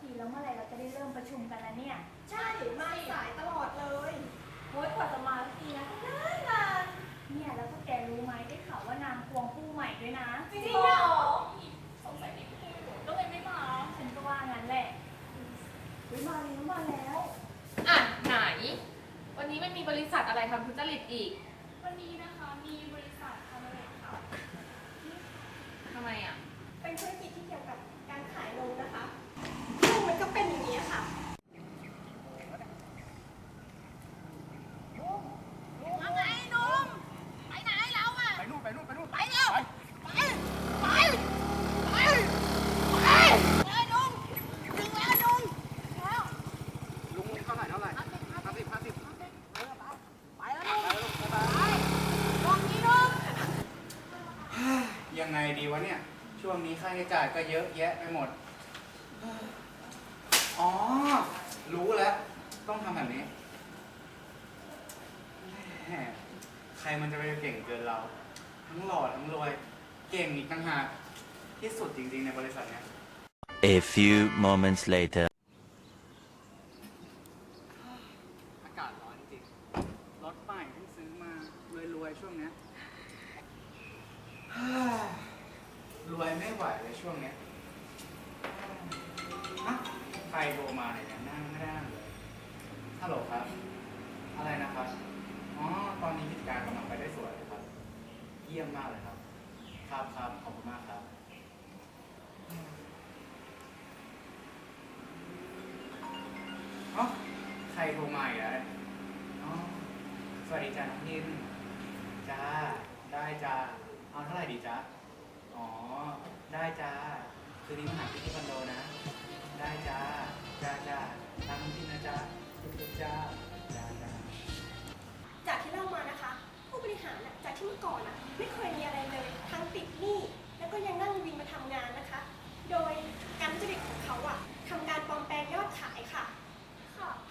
ทีแล้วเมื่อไหร่เราจะได้เริ่มประชุมกันแล้วเนี่ย ใช่มาสายตลอดเลยโอ๊ยกว่าจะมาสักทีนะนานนานเนี่ยแล้วพวกแกรู้ไหมได้ข่าวว่านางควงผู้ใหม่ด้วยนะจริงเหรอสงสัยไม่พูดก็เลยไม่มา ฉันก็ว่างั้นแหละอุ๊ยมาแล้วมาแล้ว อะไหน วันนี้ไม่มีบริษัทอะไรทำทุจริตอีก วันนี้นะคะมีบริษัททำอะไรค่ะ ทำไมอะ เป็นธุรกิจที่เกี่ยวกับการขายนมนะคะนมมันก็เป็นอย่างนี้ค่ะ ไปนู่นไปนู่นไปนู่นไปเร็ว ลุงเท่าไหร่เท่าไหร่ห้าสิบห้าสิบไปแล้วลุงไปแล้วยังไงดีวะเนี่ย ช่วงนี้ค่าใช้จ่ายก็เยอะแยะไปหมด อ๋อ รู้แล้ว ต้องทำแบบนี้แหมใครมันจะไปเก่งเกินเรา ทั้งหล่อทั้งรวย เก่งอีกต่างหากที่สุดจริงๆในบริษัทเนี้ย A few moments later. มาเนี่ยนั่งไม่ได้เลยฮัลโหลครับ อะไรนะครับ อ๋อ ตอนนี้กิจการกำลังไปได้สวยเลยครับ เยี่ยมมากเลยครับ ครับครับขอบคุณมากครับเออใครโทรมาอีกแล้วอ๋อสวัสดีจ้าน้องพิมจ้า ได้จ้า เอาเท่าไหร่ดีจ้าอ๋อ ได้จ้า คืนนี้มาหาพี่ที่คอนโดนะ ได้จ้า จ้าจ้าตามน้องพิมนะจ้าทุกๆจ้าจ้าจ้าจากที่เล่ามานะคะ ผู้บริหารน่ะจากที่เมื่อก่อนอะไม่เคยมีอะไรเลย ทั้งติดหนี้แล้วก็ยังนั่งวินมาทำงานนะคะ โดยการทุจริตของเขาอะทำการปลอมแปลงยอดขายค่ะ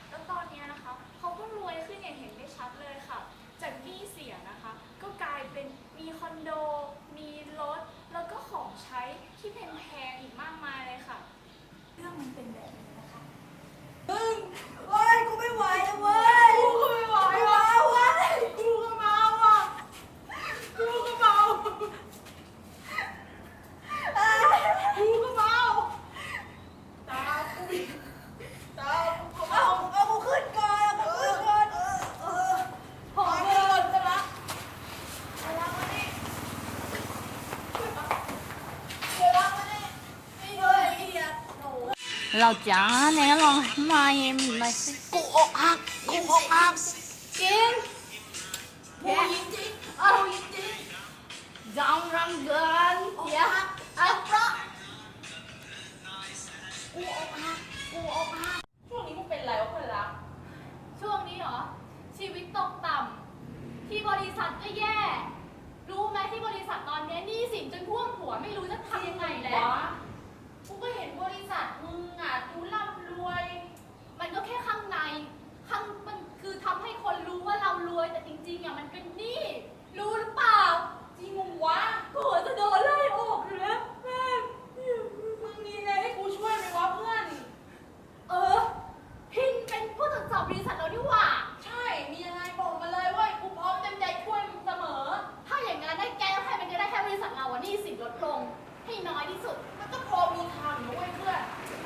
แล้วตอนเนี้ยนะคะเขาก็รวยขึ้นอย่างเห็นได้ชัดเลยค่ะ จากหนี้เสียนะคะ ก็กลายเป็นมีคอนโด มีรถ แล้วก็ของใช้ที่แพงๆอีกมากมายเลยค่ะ เรื่องมันเป็นแบบนี้นะคะ เว้ย กูไม่ไหวแล้วเว้ย กูก็ไม่ไหวว่ะเว้ย กูก็เมาอะ กูก็เมาเอ้ยกูก็เมาตากูอีกตากูก็เมาเอากูขึ้นก่อนเอากูขึ้นก่อนเออพอเดินจะละเอาวางมานี่เดี๋ยววางมานี่นี่เลยไอ้เหี้ยโอ้โห เราจ๋าเนี่ยลองมาเย็นหน่อยสิกูอกหักกูอกหักจริงผู้หญิงจริงเอาจริงจังรังเกินอย่าเอาเพราะกูอกหักกูอกหักช่วงนี้มึงเป็นไรวะคนรักช่วงนี้เหรอชีวิตตกต่ำที่บริษัทก็แย่ รู้ไหมที่บริษัทตอนนี้หนี้สินจนท่วมหัวไม่รู้จะทำยังไงแล้ว ก็เห็นบริษัทมึงอะดูร่ำรวย มันก็แค่ข้างใน ข้างมันคือทำให้คนรู้ว่าเรารวยแต่จริงๆอะมันเป็นหนี้ รู้หรือเปล่า จริงวะกูจะโดนไล่ออกอยู่แล้วแม่มึงมีอะไรให้กูช่วยไหมวะเพื่อน เออ พินเป็นผู้ตรวจสอบบริษัทเราดีหว่า ใช่ มียังไงบอกมาเลยเว่ากูพร้อมเต็มใจช่วยมึงเสมอ ถ้าอย่างนั้นได้แก้ให้มันจะได้แค่บริษัทเราอะหนี่สินลดลง ให้น้อยที่สุด มันก็พอมีทางนะเว้ยเพื่อน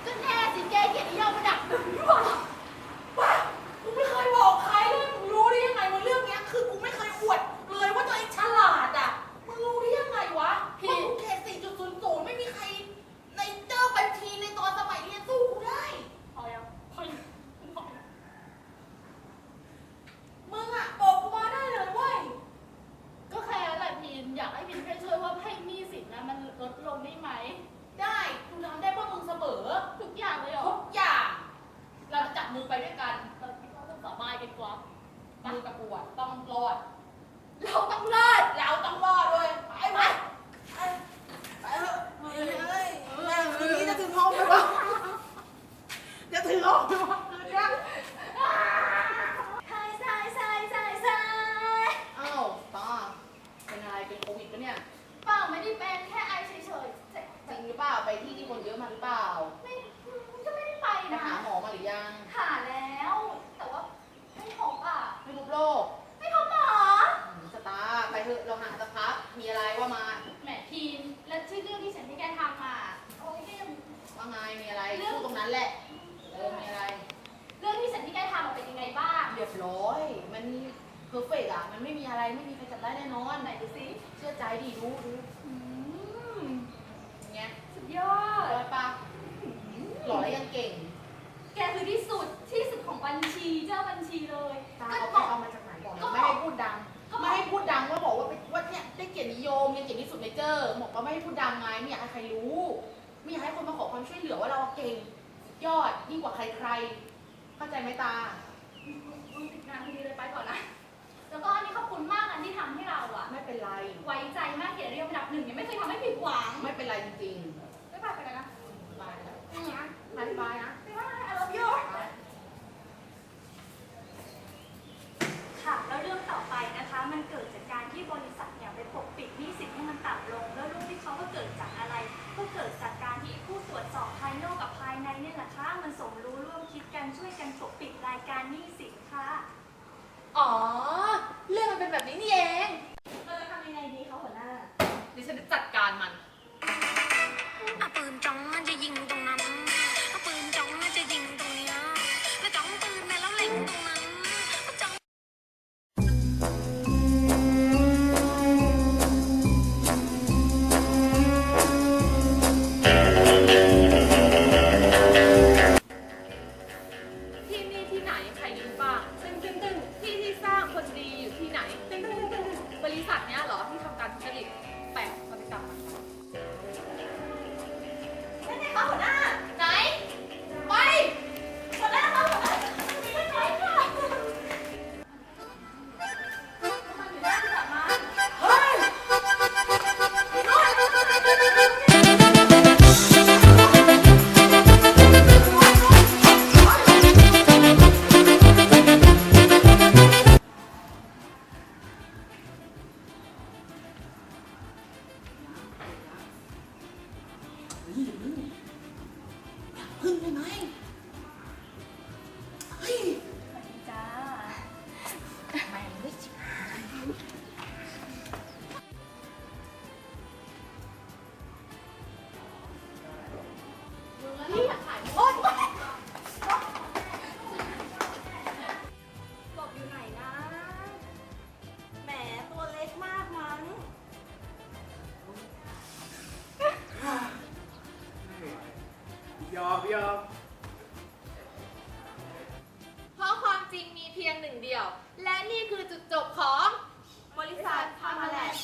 ก็แน่สิแกเกียรติยศมาดักหนึ่งดีกว่า ว้ากูไม่เคยบอกใครเลยมึงรู้ได้ยังไงว่าเรื่องเนี้ยคือกูไม่เคยอวดเลยว่าตัวเองฉลาดอะ มึงรู้ได้ยังไงวะ พี่ ว่ากูเกรด4.00 ไม่มีใครในเจ้าบัญชีในตอนสมัยเรียนสู้กูได้ พอยังพอยังพอยัง มึงอะบอกกูมาได้เลยเว้ย ก็แค่นั้นแหละพิน อยากให้พินแค่ช่วยว่าให้หนี้สินนะมันลดลงได้ไหม ได้กูทำได้เพื่อมึงเสมอ ทุกอย่างเลยเหรอ ทุกอย่าง เราจะจับมือไปด้วยกัน เราคิดว่าเราสบายกันกว่า มือกับกูอะต้องรอด เราต้องรอด เราต้องรอดเลยไปไปไปไปเถอะเฮ้ยเฮ้ยแม่คืนนี้จะถึงห้องไหมวะจะถึงห้องไหมวะคืนเนี้ยใช่ใช่ใช่ใช่ใช่อ้าวตาเป็นอะไรเป็นโควิดปะเนี่ย เปล่าไม่ได้เป็นแค่ไอเฉยๆแต่จริงหรือเปล่าไปที่ที่คนเยอะมาหรือเปล่าไม่ก็ไม่ได้ไปหาหมอมาหรือยังหาแล้ว แต่ว่าไม่พบอะ ไม่พบ โรคไม่พบหมออืมสตาร์ไปเถอะเราหาสักพักมีอะไรว่ามา แหมทีนแล้วชื่อเรื่องที่ฉันให้แกทำอะโอ้ยแกยัง ว่าไงมีอะไรพูดตรงนั้นแหละเออมีอะไร เรื่องที่ฉันที่แกทำอะเป็นยังไงบ้างเรียบร้อย มันเพอร์เฟกอะมันไม่มีอะไรไม่มีใครจับได้แน่นอนไหนดูสิเชื่อใจดิดูดู ไม่อยากให้คนมาขอความช่วยเหลือว่าเราเก่งสุดยอดยิ่งกว่าใครๆ เข้าใจไหมตามึงติดงานพอดีเลยไปก่อนนะ แล้วก็อันนี้ขอบคุณมากอันที่ทำให้เราอะไม่เป็นไร ไว้ใจมากเกียรตินิยมอันดับหนึ่งยังไม่เคยทำให้ผิดหวัง ไม่เป็นไรจริงไกันช่วยกันปกปิดรายการหนี้สินค่ะ อ๋อ เรื่องมันเป็นแบบนี้นี่เอง เราจะทำยังไงดีคะหัวหน้า ดิฉันจะจัดการมัน เพียงหนึ่งเดียว และนี่คือจุดจบของบริษัทพามาแลนด์